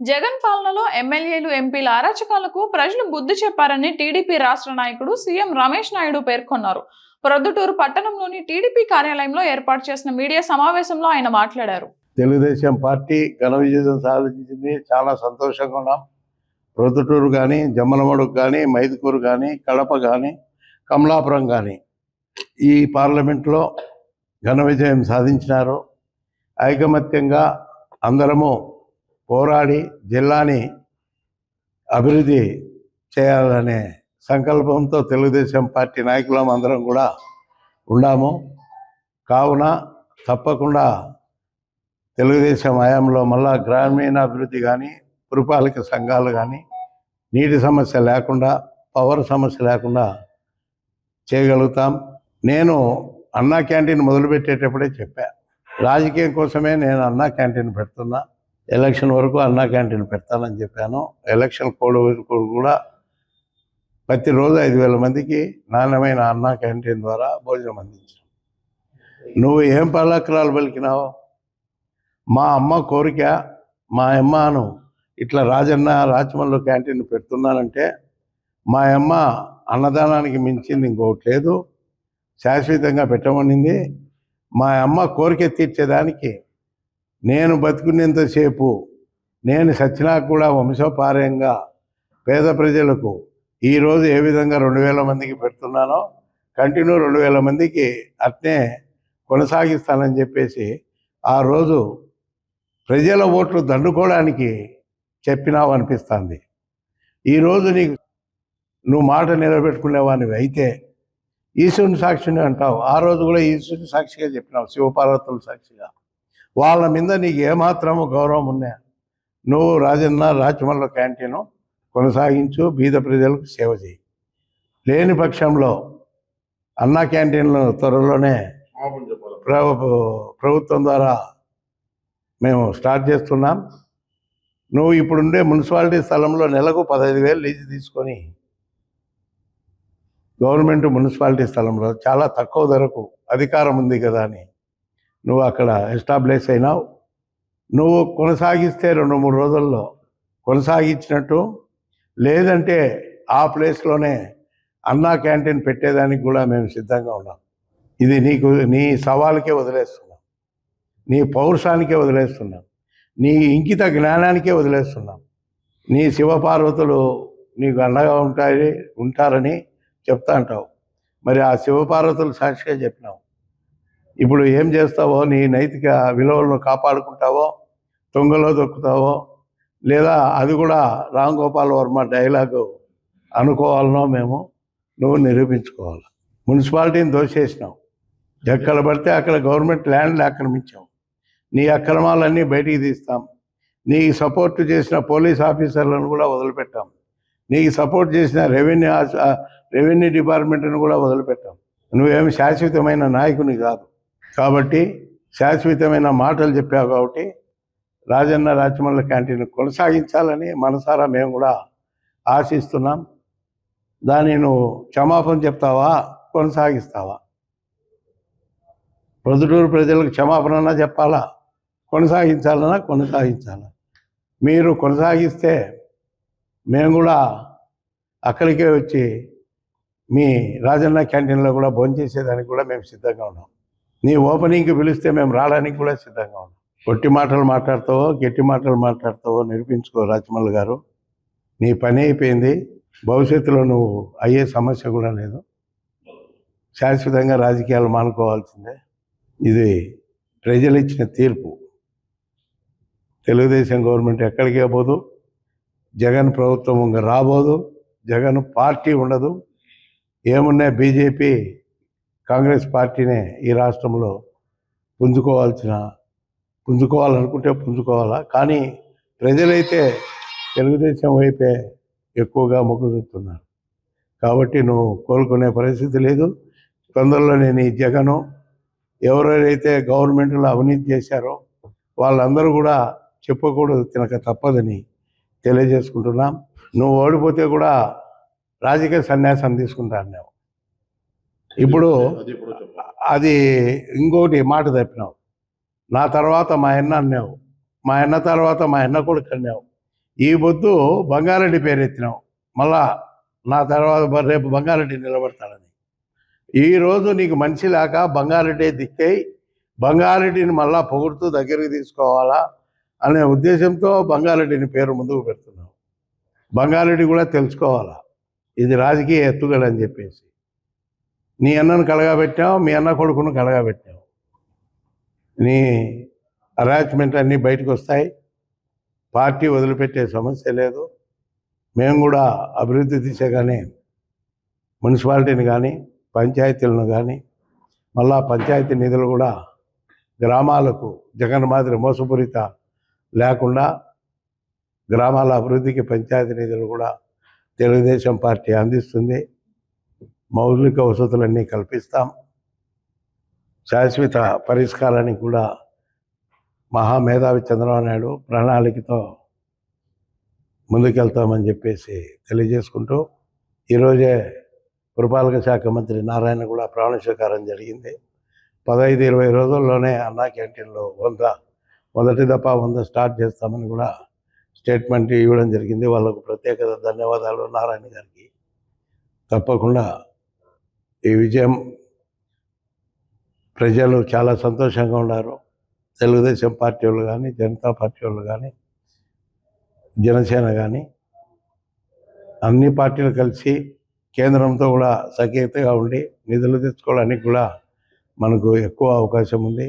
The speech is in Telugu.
జగన్ పాలనలో ఎమ్మెల్యేలు ఎంపీల అరాచకాలకు ప్రజలు బుద్ధి చెప్పారని టీడీపీ రాష్ట్ర నాయకుడు సీఎం రమేష్ నాయుడు పేర్కొన్నారు. ప్రొద్దుటూరు పట్టణంలోని టీడీపీ కార్యాలయంలో ఏర్పాటు చేసిన మీడియా సమావేశంలో ఆయన మాట్లాడారు. తెలుగుదేశం పార్టీ ఘన విజయం సాధించింది. చాలా సంతోషంగా ఉన్నాం. ప్రొద్దుటూరు కానీ జమ్మలమడుగు కానీ మైదుకూరు కానీ కడప కానీ కమలాపురం కానీ ఈ పార్లమెంట్లో ఘన విజయం సాధించినారు. ఐకమత్యంగా అందరము పోరాడి జిల్లాని అభివృద్ధి చేయాలనే సంకల్పంతో తెలుగుదేశం పార్టీ నాయకులం అందరం కూడా ఉన్నాము. కావున తప్పకుండా తెలుగుదేశం హయాంలో మళ్ళా గ్రామీణాభివృద్ధి కానీ పురపాలక సంఘాలు కానీ నీటి సమస్య లేకుండా పవర్ సమస్య లేకుండా చేయగలుగుతాం. నేను అన్నా క్యాంటీన్ మొదలుపెట్టేటప్పుడే చెప్పా. రాజకీయం కోసమే నేను అన్నా క్యాంటీన్ పెడుతున్నా. ఎలక్షన్ వరకు అన్నా క్యాంటీన్ పెడతానని చెప్పాను. ఎలక్షన్ కోడ్ వరకు కూడా ప్రతిరోజు ఐదు వేల మందికి నాణ్యమైన అన్నా క్యాంటీన్ ద్వారా భోజనం అందించాను నువ్వు ఏం పలకరాలు పలికినావు? మా అమ్మ కోరిక మా అమ్మను ఇట్లా రాజన్న రాచమల్లు క్యాంటీన్ పెడుతున్నానంటే మా అమ్మ అన్నదానానికి మించింది ఇంకొకటి లేదు. శాశ్వతంగా పెట్టమనింది. మా అమ్మ కోరిక తీర్చేదానికి నేను బతుకునేంతసేపు నేను సచ్చినా కూడా వంశపార్యంగా పేద ప్రజలకు ఈరోజు ఏ విధంగా రెండు వేల మందికి పెడుతున్నానో కంటిన్యూ రెండు వేల మందికి అట్నే కొనసాగిస్తానని చెప్పేసి ఆ రోజు ప్రజల ఓట్లు దండుకోవడానికి చెప్పినావు అనిపిస్తుంది. ఈరోజు నీకు నువ్వు మాట నిలబెట్టుకునేవానివి అయితే ఈశ్వరుని సాక్షిని అంటావు. ఆ రోజు కూడా ఈశ్వరుని సాక్షిగా చెప్పినావు శివపార్వతుల సాక్షిగా. వాళ్ళ మీద నీకు ఏమాత్రము గౌరవం ఉన్నా నువ్వు రాజన్న రాచమల్ల క్యాంటీను కొనసాగించు బీద ప్రజలకు సేవ చేయి. లేని పక్షంలో అన్నా క్యాంటీన్లు త్వరలోనే ప్రభు ప్రభుత్వం ద్వారా మేము స్టార్ట్ చేస్తున్నాం. నువ్వు ఇప్పుడుండే మున్సిపాలిటీ స్థలంలో నెలకు పదహైదు వేలు లీజు తీసుకొని గవర్నమెంట్ మున్సిపాలిటీ స్థలంలో చాలా తక్కువ ధరకు అధికారం ఉంది కదా అని నువ్వు అక్కడ ఎస్టాబ్లిష్ అయినావు. నువ్వు కొనసాగిస్తే రెండు మూడు రోజుల్లో కొనసాగించినట్టు. లేదంటే ఆ ప్లేస్లోనే అన్నా క్యాంటీన్ పెట్టేదానికి కూడా మేము సిద్ధంగా ఉన్నాం. ఇది నీకు నీ సవాలుకే వదిలేస్తున్నాం. నీ పౌరుషానికే వదిలేస్తున్నాం. నీ ఇంకిత జ్ఞానానికే వదిలేస్తున్నాం. నీ శివపార్వతులు నీకు అండగా ఉంటాయి ఉంటారని చెప్తా అంటావు. మరి ఆ శివపార్వతులు సాక్షిగా చెప్పినావు. ఇప్పుడు ఏం చేస్తావో నీ నైతిక విలువలను కాపాడుకుంటావో తొంగలో దొక్కుతావో లేదా అది కూడా రామ్ గోపాల్ వర్మ డైలాగు అనుకోవాలనో మేము నువ్వు నిరూపించుకోవాలి. మున్సిపాలిటీని దోచేసినావు ఎక్కడ పడితే అక్కడ గవర్నమెంట్ ల్యాండ్లు ఆక్రమించావు నీ అక్రమాలన్నీ బయటికి తీస్తాం. నీకు సపోర్ట్ చేసిన పోలీస్ ఆఫీసర్లను కూడా వదిలిపెట్టాం. నీకు సపోర్ట్ చేసిన రెవెన్యూ రెవెన్యూ డిపార్ట్మెంట్ను కూడా వదిలిపెట్టాం. నువ్వేమి శాశ్వతమైన నాయకుని కాదు. కాబట్టి శాశ్వతమైన మాటలు చెప్పావు కాబట్టి రాజన్న రాచమల్ల క్యాంటీన్ కొనసాగించాలని మనసారా మేము కూడా ఆశిస్తున్నాం. దాన్ని నువ్వు క్షమాపణ చెప్తావా? కొనసాగిస్తావా? ప్రొద్దుటూరు ప్రజలకు క్షమాపణ చెప్పాలా? కొనసాగించాలన్నా కొనసాగించాలా? మీరు కొనసాగిస్తే మేము కూడా అక్కడికే వచ్చి మీ రాజన్న క్యాంటీన్లో కూడా భోంచేసేదానికి కూడా మేము సిద్ధంగా ఉన్నాం. నీ ఓపెనింగ్కి పిలిస్తే మేము రావడానికి కూడా సిద్ధంగా ఉన్నాం. కొట్టి మాటలు మాట్లాడతావో గట్టి మాటలు మాట్లాడతావో నిరూపించుకో రాజమల్లి గారు. నీ పని అయిపోయింది. భవిష్యత్తులో నువ్వు అయ్యే సమస్య కూడా లేదు. శాశ్వతంగా రాజకీయాలు మానుకోవాల్సిందే. ఇది ప్రజలు ఇచ్చిన తీర్పు. తెలుగుదేశం గవర్నమెంట్ ఎక్కడికే పోదు. జగన్ ప్రభుత్వం ఇంకా రాబోదు. జగన్ పార్టీ ఉండదు. ఏమున్నా బీజేపీ కాంగ్రెస్ పార్టీనే ఈ రాష్ట్రంలో పుంజుకోవాల్సిన పుంజుకోవాలనుకుంటే పుంజుకోవాలా? కానీ ప్రజలైతే తెలుగుదేశం వైపే ఎక్కువగా మొగ్గు చూపుతున్నారు. కాబట్టి నువ్వు కోలుకునే పరిస్థితి లేదు. తొందరలోనే నీ జగను ఎవరెవరైతే గవర్నమెంట్లో అవినీతి చేశారో వాళ్ళందరూ కూడా చెప్పకూడదు తినక తప్పదని తెలియజేసుకుంటున్నాం. నువ్వు ఓడిపోతే కూడా రాజకీయ సన్యాసం తీసుకుంటాను నేను. ఇప్పుడు అది ఇంకోటి మాట తప్పినావు నా తర్వాత మా అన్న అన్నావు. మా అన్న తర్వాత మా అన్న కొడుకు అన్నావు. ఈ పొద్దు బంగారెడ్డి పేరు ఎత్తినాం మళ్ళా నా తర్వాత రేపు బంగారెడ్డి నిలబడతాడని. ఈరోజు నీకు మనిషి లేక బంగారెడ్డి దిక్కై బంగారెడ్డిని మళ్ళా పొగుడుతూ దగ్గరికి తీసుకోవాలా అనే ఉద్దేశంతో బంగారెడ్డిని పేరు ముందుకు పెడుతున్నాం బంగారెడ్డి కూడా తెలుసుకోవాలా. ఇది రాజకీయ ఎత్తుగడని చెప్పేసి. నీ అన్నను కలగబెట్టావు మీ అన్న కొడుకును కలగబెట్టావు. నీ అరాచ్మెంట్ అన్నీ బయటకు వస్తాయి. పార్టీ వదిలిపెట్టే సమస్య లేదు. మేము కూడా అభివృద్ధి దిశగానే మున్సిపాలిటీని కానీ పంచాయతీలను కానీ మళ్ళా పంచాయతీ నిధులు కూడా గ్రామాలకు జగన్ మాదిరి మోసపూరిత లేకుండా గ్రామాల అభివృద్ధికి పంచాయతీ నిధులు కూడా తెలుగుదేశం పార్టీ అందిస్తుంది. మౌలిక వసతులన్నీ కల్పిస్తాం. శాశ్వత పరిష్కారానికి కూడా మహామేధావి చంద్రబాబు నాయుడు ప్రణాళికతో ముందుకెళ్తామని చెప్పేసి తెలియజేసుకుంటూ ఈరోజే పురపాలక శాఖ మంత్రి నారాయణ కూడా ప్రమాణ స్వీకారం జరిగింది. పదహైదు ఇరవై రోజుల్లోనే అన్నా క్యాంటీన్లో వంద మొదటి దఫా వంద స్టార్ట్ చేస్తామని కూడా స్టేట్మెంట్ ఇవ్వడం జరిగింది. వాళ్ళకు ప్రత్యేక ధన్యవాదాలు నారాయణ గారికి. తప్పకుండా ఈ విజయం ప్రజలు చాలా సంతోషంగా ఉన్నారు. తెలుగుదేశం పార్టీ వాళ్ళు కానీ జనతా పార్టీ వాళ్ళు కానీ జనసేన కానీ అన్ని పార్టీలు కలిసి కేంద్రంతో కూడా సఖ్యతగా ఉండి నిధులు తెచ్చుకోవడానికి కూడా మనకు ఎక్కువ అవకాశం ఉంది.